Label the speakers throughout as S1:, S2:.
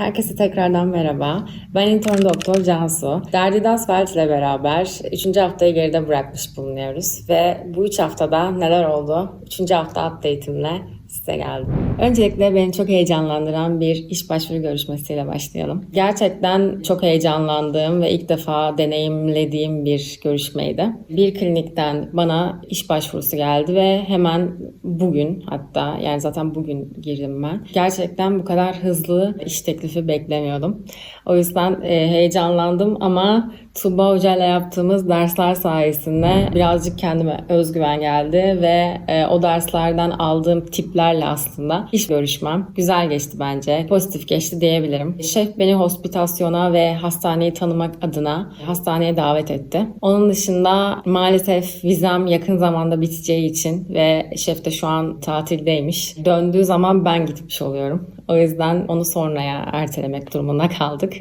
S1: Herkese tekrardan merhaba. Ben intern doktor Cansu. Derdi Dasfeld ile beraber 3. haftayı geride bırakmış bulunuyoruz. Ve bu 3 haftada neler oldu? 3. hafta update'imle size geldim. Öncelikle beni çok heyecanlandıran bir iş başvuru görüşmesiyle başlayalım. Gerçekten çok heyecanlandığım ve ilk defa deneyimlediğim bir görüşmeydi. Bir klinikten bana iş başvurusu geldi ve hemen bugün hatta yani zaten bugün girdim ben. Gerçekten bu kadar hızlı iş teklifi beklemiyordum. O yüzden e, heyecanlandım ama Tuba Hoca ile yaptığımız dersler sayesinde birazcık kendime özgüven geldi ve e, o derslerden aldığım tiplerle aslında iş görüşmem güzel geçti bence. Pozitif geçti diyebilirim. Şef beni hospitasyona ve hastaneyi tanımak adına hastaneye davet etti. Onun dışında maalesef vizem yakın zamanda biteceği için ve şef de şu an tatildeymiş. Döndüğü zaman ben gitmiş oluyorum. O yüzden onu sonraya ertelemek durumunda kaldık.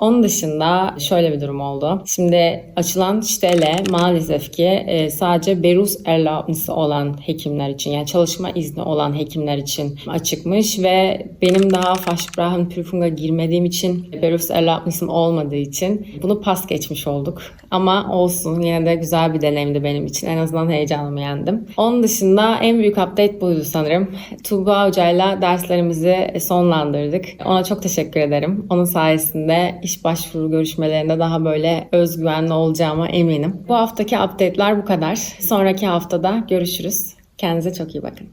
S1: Onun dışında şöyle bir durum oldu. Şimdi açılan sitele maalesef ki e, sadece Berus Erlaubnisse olan hekimler için yani çalışma izni olan hekimler için açıkmış ve benim daha Fachsprachenprüfung'a girmediğim için Berus Erlaubnisse'm olmadığı için bunu pas geçmiş olduk. Ama olsun yine de güzel bir deneyimdi benim için. En azından heyecanımı yendim. Onun dışında en büyük update buydu sanırım. Tuğba Hoca'yla derslerimizi sonlandırdık. Ona çok teşekkür ederim. Onun sayesinde iş başvuru görüşmelerinde daha böyle özgüvenli olacağıma eminim. Bu haftaki update'ler bu kadar. Sonraki haftada görüşürüz. Kendinize çok iyi bakın.